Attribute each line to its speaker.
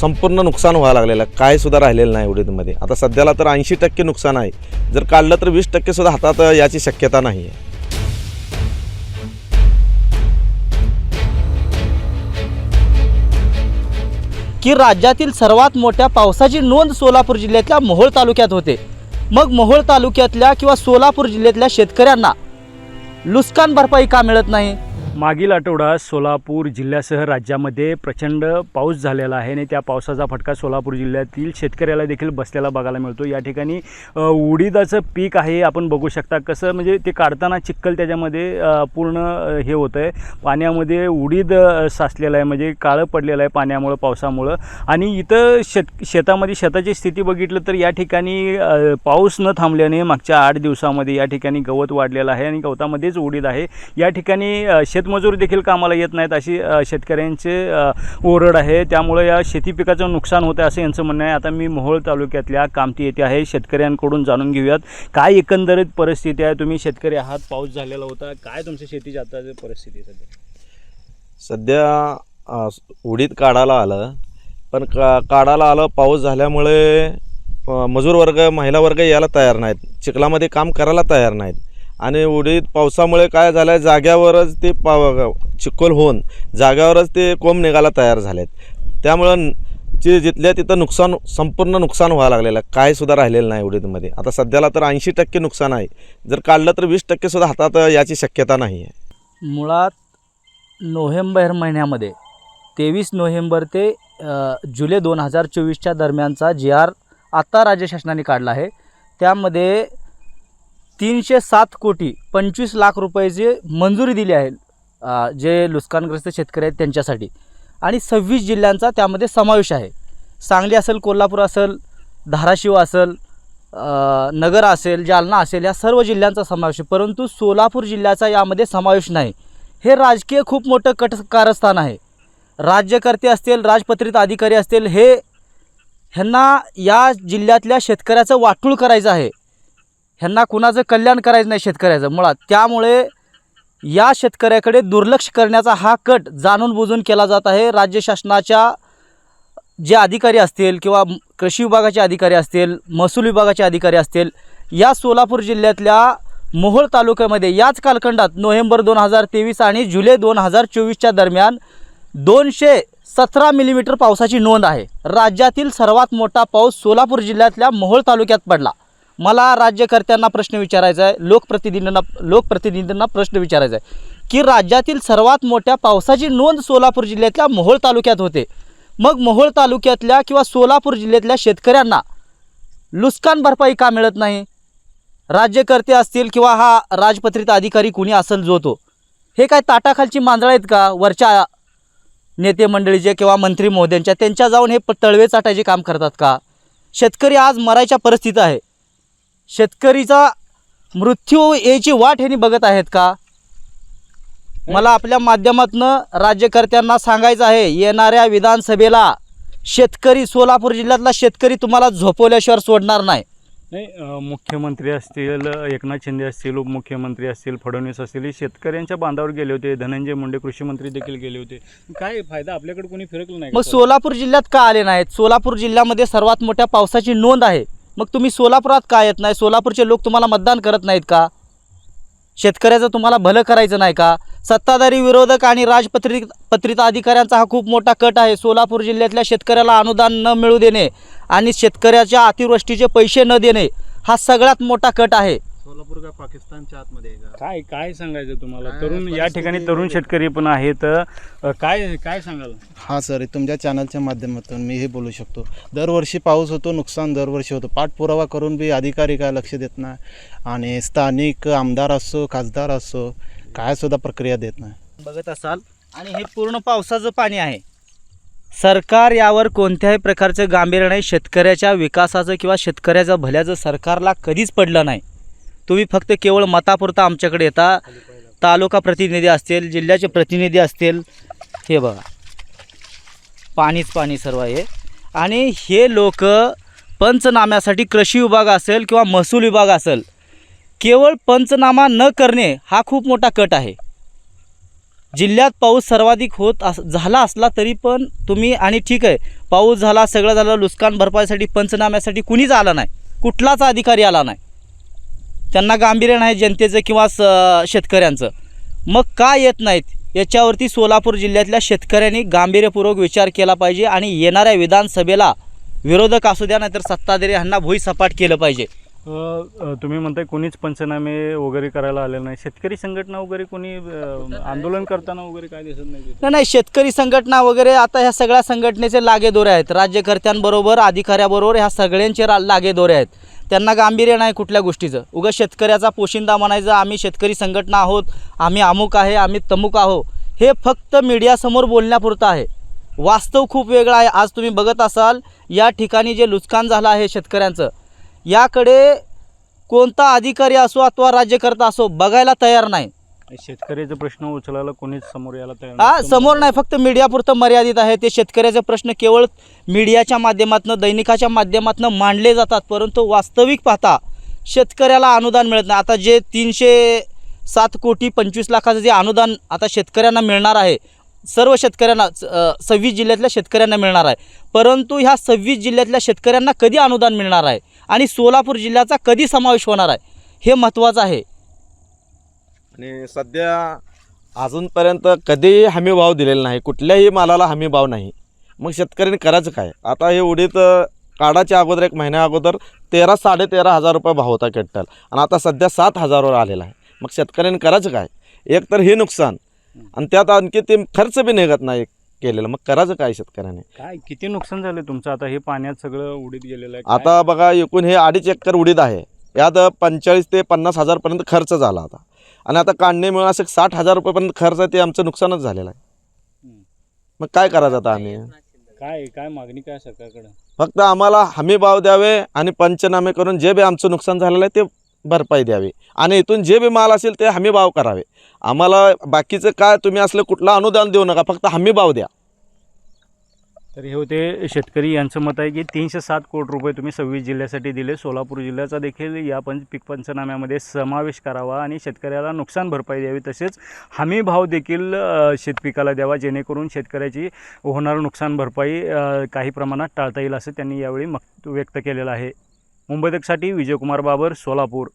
Speaker 1: संपूर्ण नुकसान व्हायला लागलेलं आहे. काय सुद्धा राहिलेलं नाही उडीदमध्ये. आता सध्याला तर ऐंशी टक्के नुकसान आहे. जर काढलं तर वीस टक्के सुद्धा हातात याची शक्यता नाही आहे.
Speaker 2: की राज्यातील सर्वात मोठ्या पावसाची नोंद सोलापूर जिल्ह्यातल्या मोहोळ तालुक्यात होते. मग मोहोळ तालुक्यातल्या किंवा सोलापूर जिल्ह्यातल्या शेतकऱ्यांना नुकसान भरपाई का मिळत नाही?
Speaker 3: मागील आठवडा सोलापूर जिल्ह्यासह राज्यामध्ये प्रचंड पाऊस झालेला आहे आणि त्या पावसाचा फटका सोलापूर जिल्ह्यातील शेतकऱ्याला देखील बसलेला बघायला मिळतो. या ठिकाणी उडीदाचं पीक आहे आपण बघू शकता. कसं म्हणजे ते काढताना चिखल त्याच्यामध्ये पूर्ण हे होतं आहे पाण्यामध्ये उडीद साचलेलं आहे म्हणजे काळं पडलेलं आहे पाण्यामुळं पावसामुळं. आणि इथं शेत शेतामध्ये शेताची स्थिती बघितलं तर या ठिकाणी पाऊस न थांबल्याने मागच्या आठ दिवसामध्ये या ठिकाणी गवत वाढलेलं आहे आणि गवतामध्येच उडीद आहे. या ठिकाणी शेत शेतमजूर देखील कामाला येत नाहीत अशी शेतकऱ्यांचे ओरड आहे. त्यामुळे या शेती पिकाचं नुकसान होतं असं यांचं म्हणणं आहे. आता मी मोहोळ तालुक्यातल्या कामती येथे आहे. शेतकऱ्यांकडून जाणून घेऊयात. काय एकंदरीत परिस्थिती आहे? तुम्ही शेतकरी आहात. पाऊस झालेला होता. काय तुमच्या शेतीची आता परिस्थिती सध्या?
Speaker 1: सध्या उडीत उडीद काढायला आलं. पण का काढायला आलं पाऊस झाल्यामुळे अ, मजूर वर्ग महिला वर्ग यायला तयार नाहीत. चिखलामध्ये काम करायला तयार नाहीत. आणि उडीद पावसामुळे काय झालं आहे जाग्यावरच ते पाव चिखल होऊन जाग्यावरच ते कोंब निघायला तयार झालेत. त्यामुळं जे जिथल्या तिथं नुकसान संपूर्ण नुकसान व्हायला लागलेलं आहे काय सुद्धा राहिलेलं नाही उडीदमध्ये. आता सध्याला तर ऐंशी टक्के नुकसान आहे. जर काढलं तर वीस टक्के सुद्धा हातात याची शक्यता नाही आहे
Speaker 2: मुळात नोव्हेंबर महिन्यामध्ये तेवीस नोव्हेंबर ते जुलै दोन हजार चोवीसच्या दरम्यानचा जी आर आत्ता राज्य शासनाने काढला आहे त्यामध्ये तीनशे सात कोटी पंचवीस लाख रुपयाची मंजुरी दिली आहे जे नुकसानग्रस्त शेतकरी आहेत त्यांच्यासाठी. आणि सव्वीस जिल्ह्यांचा त्यामध्ये समावेश आहे. सांगली असेल कोल्हापूर असेल धाराशिव असेल नगर असेल जालना असेल या सर्व जिल्ह्यांचा समावेश आहे. परंतु सोलापूर जिल्ह्याचा यामध्ये समावेश नाही. हे राजकीय खूप मोठं कट कारस्थान आहे. राज्यकर्ते असतील राजपत्रित अधिकारी असतील हे ह्यांना या जिल्ह्यातल्या शेतकऱ्याचं वाटूळ करायचं आहे. ह्यांना कुणाचं कल्याण करायचं नाही शेतकऱ्याचं. मुळात त्यामुळे या शेतकऱ्याकडे दुर्लक्ष करण्याचा हा कट जाणून बुजून केला जात आहे. राज्य शासनाच्या जे अधिकारी असतील किंवा कृषी विभागाचे अधिकारी असतील महसूल विभागाचे अधिकारी असतील या सोलापूर जिल्ह्यातल्या मोहोळ तालुक्यामध्ये याच कालखंडात नोव्हेंबर दोन हजार तेवीस आणि जुलै दोन हजार चोवीसच्या दरम्यान दोनशे सतरा मिलीमीटर पावसाची नोंद आहे. राज्यातील सर्वात मोठा पाऊस सोलापूर जिल्ह्यातल्या मोहोळ तालुक्यात पडला. मला राज्यकर्त्यांना प्रश्न विचारायचा आहे लोकप्रतिनिधींना लोकप्रतिनिधींना प्रश्न विचारायचा आहे की राज्यातील सर्वात मोठ्या पावसाची नोंद सोलापूर जिल्ह्यातल्या मोहोळ तालुक्यात होते. मग मोहोळ तालुक्यातल्या किंवा सोलापूर जिल्ह्यातल्या शेतकऱ्यांना नुकसान भरपाई का मिळत नाही? राज्यकर्ते असतील किंवा हा राजपत्रित अधिकारी कुणी असेल जो तो. हे काय ताटाखालची मांजळं आहेत का? वरच्या नेते मंडळीचे किंवा मंत्री महोदयांच्या त्यांच्या जाऊन हे तळवे चाटायचे काम करतात का? शेतकरी आज मरायच्या परिस्थितीत आहे. शेतकरीचा मृत्यू यायची वाट ह्यांनी बघत आहेत का? मला आपल्या माध्यमातून राज्यकर्त्यांना सांगायचं आहे येणाऱ्या विधानसभेला शेतकरी सोलापूर जिल्ह्यातला शेतकरी तुम्हाला झोपवल्याशिवाय सोडणार नाही.
Speaker 3: नाही मुख्यमंत्री असतील एकनाथ शिंदे असतील उपमुख्यमंत्री असतील फडणवीस असतील हे शेतकऱ्यांच्या बांधावर गेले होते. धनंजय मुंडे कृषी मंत्री देखील गेले होते. काय फायदा? आपल्याकडे कोणी फिरकलं नाही.
Speaker 2: मग? सोलापूर जिल्ह्यात का आले नाहीत? सोलापूर जिल्ह्यामध्ये सर्वात मोठ्या पावसाची नोंद आहे. मग तुम्ही सोलापुरात का येत नाही? सोलापूरचे लोक तुम्हाला मतदान करत नाहीत का? शेतकऱ्याचं तुम्हाला भलं करायचं नाही का? सत्ताधारी विरोधक आणि राजपत्रित पत्रिका अधिकाऱ्यांचा हा खूप मोठा कट आहे. सोलापूर जिल्ह्यातल्या शेतकऱ्याला अनुदान न मिळू देणे आणि शेतकऱ्याच्या अतिवृष्टीचे पैसे न देणे हा सगळ्यात मोठा कट आहे.
Speaker 4: सोलापूर का पाकिस्तानच्या आतमध्ये आहे का?
Speaker 3: काय काय सांगायचं तुम्हाला?
Speaker 4: काय
Speaker 3: तरुण या ठिकाणी
Speaker 4: परिस्थिती
Speaker 3: तरुण शेतकरी पण आहेत. अ, काय काय सांगाल?
Speaker 4: हां सर तुमच्या चॅनलच्या माध्यमातून मी हे बोलू शकतो. दरवर्षी पाऊस होतो नुकसान दरवर्षी होतं. पाठपुरावा करून बी अधिकारी काय लक्ष देत नाही. आणि स्थानिक आमदार असो खासदार असो काय सुद्धा प्रक्रिया देत नाही.
Speaker 2: बघत असाल. आणि हे पूर्ण पावसाचं पाणी आहे. सरकार यावर कोणत्याही प्रकारचं गांभीर्य नाही शेतकऱ्याच्या विकासाचं किंवा शेतकऱ्याच्या भल्याचं सरकारला कधीच पडलं नाही. तुम्ही फक्त केवळ मतापुरता आमच्याकडे येता. तालुका प्रतिनिधी असतील जिल्ह्याचे प्रतिनिधी असतील हे बघा. पाणीच पाणी सर्व आहे. आणि हे लोक पंचनाम्यासाठी कृषी विभाग असेल किंवा महसूल विभाग असेल केवळ पंचनामा न करणे हा खूप मोठा कट आहे. जिल्ह्यात पाऊस सर्वाधिक होत अस झाला असला तरी पण तुम्ही आणि ठीक आहे पाऊस झाला सगळं झालं नुकसान भरपाईसाठी पंचनाम्यासाठी कुणीच आला नाही. कुठलाच अधिकारी आला नाही. त्यांना गांभीर्य नाही जनतेचं किंवा स शेतकऱ्यांचं. मग का येत नाहीत? याच्यावरती सोलापूर जिल्ह्यातल्या शेतकऱ्यांनी गांभीर्यपूर्वक विचार केला पाहिजे आणि येणाऱ्या विधानसभेला विरोधक असू द्या नाहीतर सत्ताधारी ह्यांना भुईसपाट केलं पाहिजे.
Speaker 3: तुम्ही म्हणताय कोणीच पंचनामे वगैरे करायला आलेलं नाही. शेतकरी संघटना वगैरे कोणी आंदोलन करताना वगैरे काय दिसत नाही?
Speaker 2: नाही नाही शेतकरी संघटना वगैरे आता ह्या सगळ्या संघटनेचे लागेदोरे आहेत. राज्यकर्त्यांबरोबर अधिकाऱ्याबरोबर ह्या सगळ्यांचे रा लागेदोरे आहेत. त्यांना गांभीर्य नाही कुठल्या गोष्टीचं. उगाच शेतकऱ्याचा पोशिंदा म्हणायचं आम्ही शेतकरी संघटना आहोत आम्ही अमुक आहे आम्ही तमुक आहो हे फक्त मीडियासमोर बोलण्यापुरतं आहे. वास्तव खूप वेगळं आहे. आज तुम्ही बघत असाल या ठिकाणी जे नुकसान झालं आहे शेतकऱ्यांचं याकडे कोणता अधिकारी असो अथवा राज्यकर्ता असो बघायला तयार नाही.
Speaker 3: शेतकऱ्याचे प्रश्न उचलायला कोणीच समोर यायला तयार
Speaker 2: हा
Speaker 3: नाही.
Speaker 2: समोर नाही फक्त मीडियापुरतं मर्यादित आहे. ते शेतकऱ्याचे प्रश्न केवळ मीडियाच्या माध्यमातून दैनिकाच्या माध्यमातून मांडले जातात परंतु वास्तविक पाहता शेतकऱ्याला अनुदान मिळत नाही. आता जे तीनशे सात कोटी पंचवीस लाखाचं जे अनुदान आता शेतकऱ्यांना मिळणार आहे सर्व शेतकऱ्यांना अ, सव्वीस जिल्ह्यातल्या शेतकऱ्यांना मिळणार आहे. परंतु ह्या सव्वीस जिल्ह्यातल्या शेतकऱ्यांना कधी अनुदान मिळणार आहे? आणि सोलापूर जिल्ह्याचा कधी समावेश होणार आहे? हे महत्त्वाचं आहे.
Speaker 1: आणि सध्या अजूनपर्यंत कधीही हमी भाव दिलेला नाही. कुठल्याही मालाला हमी भाव नाही. मग शेतकऱ्यांनी करायचं काय? आता हे उडीत काढाच्या अगोदर एक महिन्या अगोदर तेरा साडेतेरा हजार रुपये भाव होता केटल आणि आता सध्या सात हजारावर आलेला आहे. मग शेतकऱ्यांनी करायचं काय? एक तर हे नुकसान. आणि त्यात आणखी ते खर्च बी निघत नाही. केलेलं. मग करायचं काय शेतकऱ्याने?
Speaker 3: काय किती नुकसान झालं तुमचं? आता हे पाण्यात सगळं उडीत गेलेलं आहे. काय?
Speaker 1: आता बघा एकूण हे अडीच एकर उडीद आहे. यात पंचेचाळीस ते पन्नास हजारपर्यंत खर्च झाला आता. आणि आता काढणे मिळून असं साठ हजार रुपयेपर्यंत खर्च आहे ते आमचं नुकसानच झालेलं आहे.
Speaker 3: हम्म.
Speaker 1: मग काय करायचं आता आम्ही?
Speaker 3: काय काय मागणी काय सरकारकडे?
Speaker 1: फक्त आम्हाला हमी भाव द्यावे आणि पंचनामे करून जे बी आमचं नुकसान झालेलं आहे ते भरपाई द्यावी. आणि इथून जे बी माल असेल ते हमी भाव करावे. आम्हाला बाकीचं काय तुम्ही असलं कुठलं अनुदान देऊ नका फक्त हमी भाव द्या.
Speaker 3: तर हे होते शेतकरी यांचं मत आहे की तीनशे सात कोटी रुपये तुम्ही सव्वीस जिल्ह्यासाठी दिले. सोलापूर जिल्ह्याचा देखील या पंच पीक पंचनाम्यामध्ये समावेश करावा आणि शेतकऱ्याला नुकसान भरपाई द्यावी. तसेच हमी भाव देखील शेतपिकाला द्यावा जेणेकरून शेतकऱ्याची होणारं नुकसान भरपाई काही प्रमाणात टाळता येईल असं त्यांनी यावेळी मग व्यक्त केलेलं आहे. मुंबई तकसाठी विजयकुमार बाबर सोलापूर.